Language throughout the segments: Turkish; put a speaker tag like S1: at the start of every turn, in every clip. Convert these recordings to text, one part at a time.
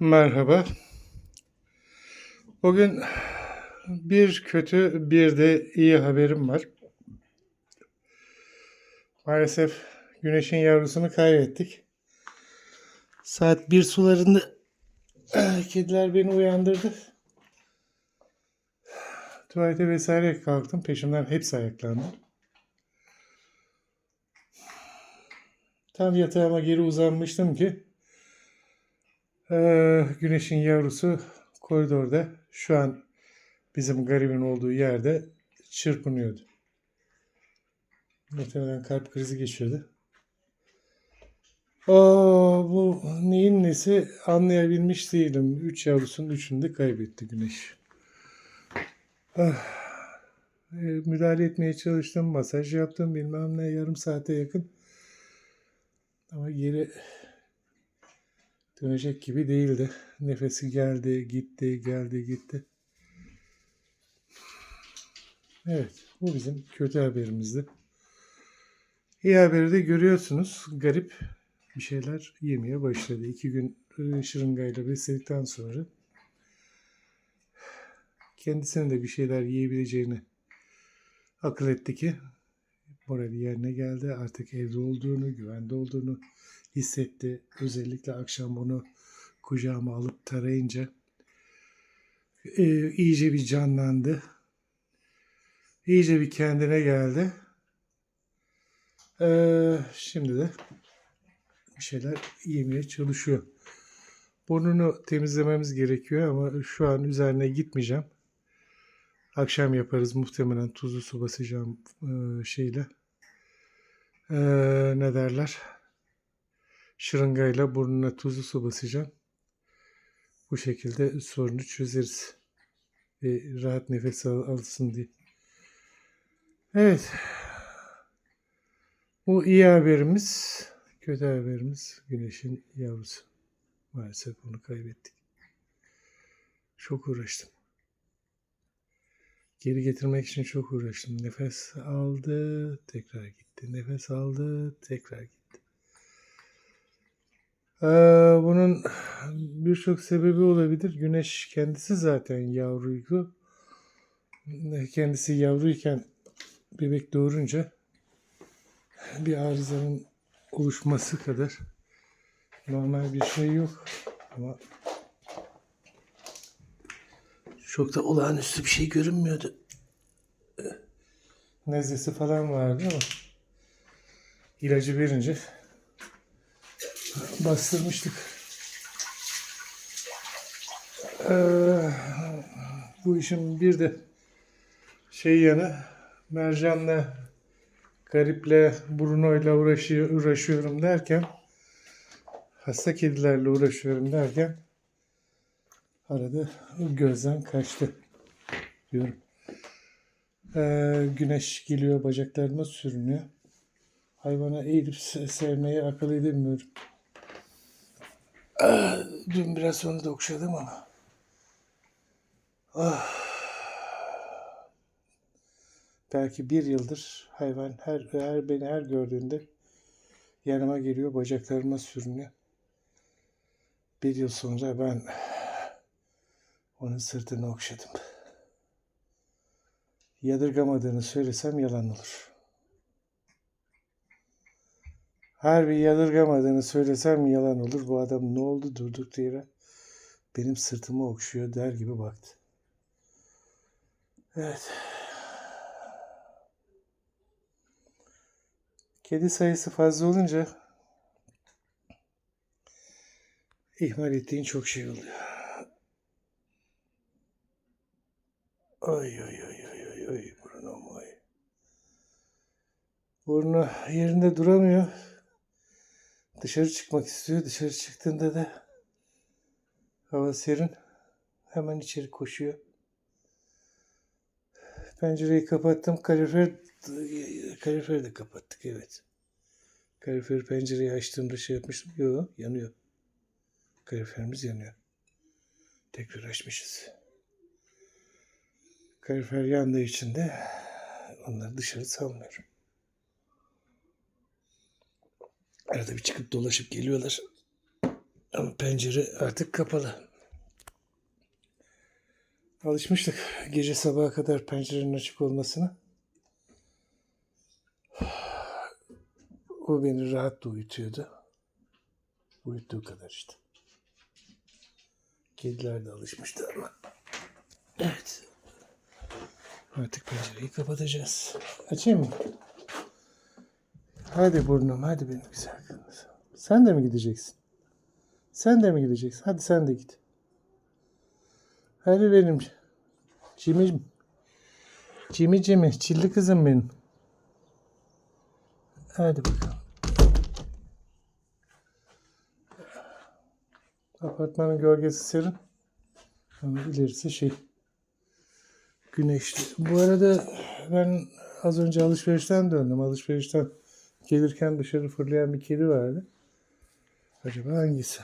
S1: Merhaba. Bugün bir kötü bir de iyi haberim var. Maalesef güneşin yavrusunu kaybettik. Saat bir sularında kediler beni uyandırdı. Tuvalete vesaire kalktım. Peşimden hepsi ayaklandı. Tam yatağıma geri uzanmıştım ki ee, güneşin yavrusu koridorda şu an bizim garibin olduğu yerde çırpınıyordu. Muhtemelen kalp krizi geçirdi. Aa, bu neyin nesi anlayabilmiş değilim. Üç yavrusunun üçünü de kaybetti güneş. Ah, e, müdahale etmeye çalıştım. Masaj yaptım bilmem ne yarım saate yakın. Ama geri dönecek gibi değildi. Nefesi geldi, gitti, geldi, gitti. Evet, bu bizim kötü haberimizdi. İyi haberi de görüyorsunuz. Garip bir şeyler yemeye başladı. İki gün e, şırıngayla besledikten sonra kendisine de bir şeyler yiyebileceğini akıl etti ki morali yerine geldi. Artık evde olduğunu, güvende olduğunu hissetti. Özellikle akşam onu kucağıma alıp tarayınca e, iyice bir canlandı. İyice bir kendine geldi. E, şimdi de bir şeyler yemeye çalışıyor. Burnunu temizlememiz gerekiyor ama şu an üzerine gitmeyeceğim. Akşam yaparız muhtemelen tuzlu su basacağım e, şeyle. E, ne derler? Şırıngayla burnuna tuzlu su basacağım. Bu şekilde sorunu çözeriz. Ve rahat nefes al- alsın diye. Evet. Bu iyi haberimiz. Kötü haberimiz güneşin yavrusu. Maalesef onu kaybettik. Çok uğraştım. Geri getirmek için çok uğraştım. Nefes aldı, tekrar gitti. Nefes aldı, tekrar gitti. Ee, bunun birçok sebebi olabilir. Güneş kendisi zaten yavruydu. Kendisi yavruyken bebek doğurunca bir arızanın oluşması kadar normal bir şey yok. Ama çok da olağanüstü bir şey görünmüyordu. Nezlesi falan vardı ama ilacı verince bastırmıştık. Ee, bu işin bir de şey yanı Mercan'la Garip'le Bruno'yla uğraşıyor, uğraşıyorum derken hasta kedilerle uğraşıyorum derken arada gözden kaçtı diyorum. Ee, güneş geliyor bacaklarıma sürünüyor. Hayvana eğilip se- sevmeyi akıl edemiyorum. Ah, Dün biraz onu da okşadım ama. Ah. Belki bir yıldır hayvan her, her beni her gördüğünde yanıma geliyor bacaklarıma sürünüyor. Bir yıl sonra ben onun sırtını okşadım. Yadırgamadığını söylesem yalan olur. Harbi yadırgamadığını söylesem yalan olur. Bu adam ne oldu durduk yere benim sırtımı okşuyor der gibi baktı. Evet. Kedi sayısı fazla olunca ihmal ettiğin çok şey oluyor. Oy oy oy oy oy oy burnum oy. Burnu yerinde duramıyor. Dışarı çıkmak istiyor. Dışarı çıktığında da hava serin. Hemen içeri koşuyor. Pencereyi kapattım. Kalorifer, kaloriferi de kapattık evet. Kalorifer pencereyi açtığımda şey yapmıştım. Yok yanıyor. Kaloriferimiz yanıyor. Tekrar açmışız. Kalorifer yandığı için de onları dışarı salmıyorum. Arada bir çıkıp dolaşıp geliyorlar. Ama pencere artık kapalı. Alışmıştık gece sabaha kadar pencerenin açık olmasına. O beni rahat da uyutuyordu. Uyuttuğu kadar işte. Kediler de alışmıştı ama. Evet. Artık pencereyi kapatacağız. Açayım mı? Hadi burnum, hadi benim güzel kızım. Sen de mi gideceksin? Sen de mi gideceksin? Hadi sen de git. Hadi benim Cimicim. Cimi Cimi, çilli kızım benim. Hadi bakalım. Apartmanın gölgesi serin. Ama ilerisi şey. Güneşli. Bu arada ben az önce alışverişten döndüm. Alışverişten gelirken dışarı fırlayan bir kedi vardı. Acaba hangisi?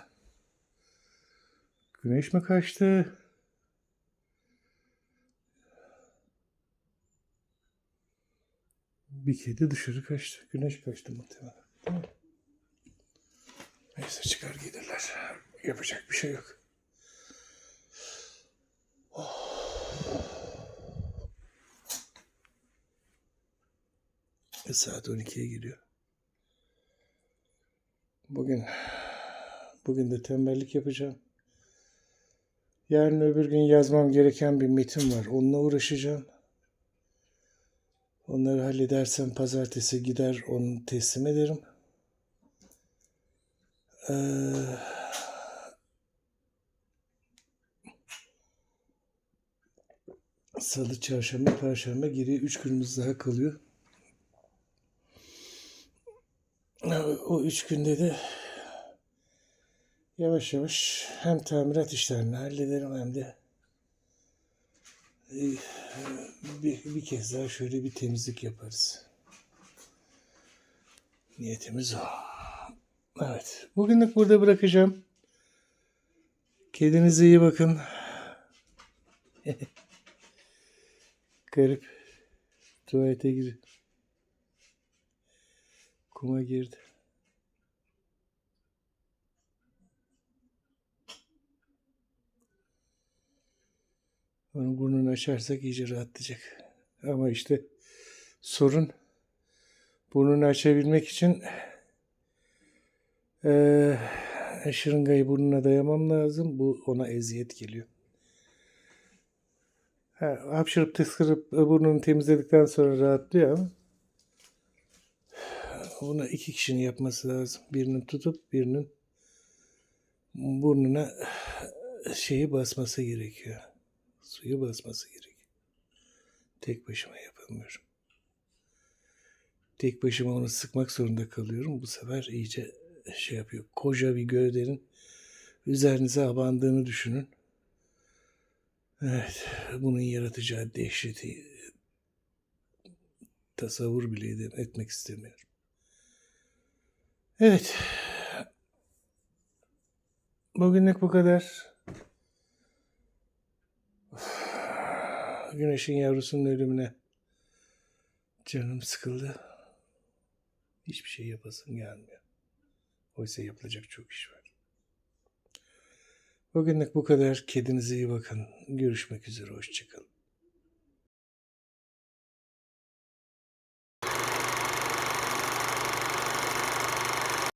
S1: Güneş mi kaçtı? Bir kedi dışarı kaçtı. Güneş kaçtı muhtemelen. Neyse çıkar gelirler. Yapacak bir şey yok. Oh. Saat 12'ye giriyor. Bugün bugün de tembellik yapacağım. Yarın öbür gün yazmam gereken bir metin var. Onunla uğraşacağım. Onları halledersem pazartesi gider onu teslim ederim. Ee, Salı, çarşamba, perşembe geriye 3 günümüz daha kalıyor. O 3 günde de yavaş yavaş hem tamirat işlerini hallederim hem de e, bir, bir kez daha şöyle bir temizlik yaparız. Niyetimiz o. Evet. Bugünlük burada bırakacağım. Kendinize iyi bakın. Garip. Tuvalete gir. Kuma girdi. Onun burnunu açarsak iyice rahatlayacak. Ama işte sorun burnunu açabilmek için eee şırıngayı burnuna dayamam lazım. Bu ona eziyet geliyor. Ha, hapşırıp tıskırıp burnunu temizledikten sonra rahatlıyor ama bunu iki kişinin yapması lazım. Birinin tutup birinin burnuna şeyi basması gerekiyor. Suyu basması gerekiyor. Tek başıma yapamıyorum. Tek başıma onu sıkmak zorunda kalıyorum. Bu sefer iyice şey yapıyor. Koca bir gövdenin üzerinize abandığını düşünün. Evet, bunun yaratacağı dehşeti tasavvur bile etmek istemiyorum. Evet. Bugünlük bu kadar. Güneşin yavrusunun ölümüne canım sıkıldı. Hiçbir şey yapasım gelmiyor. Oysa yapılacak çok iş var. Bugünlük bu kadar. Kedinize iyi bakın. Görüşmek üzere. Hoşçakalın.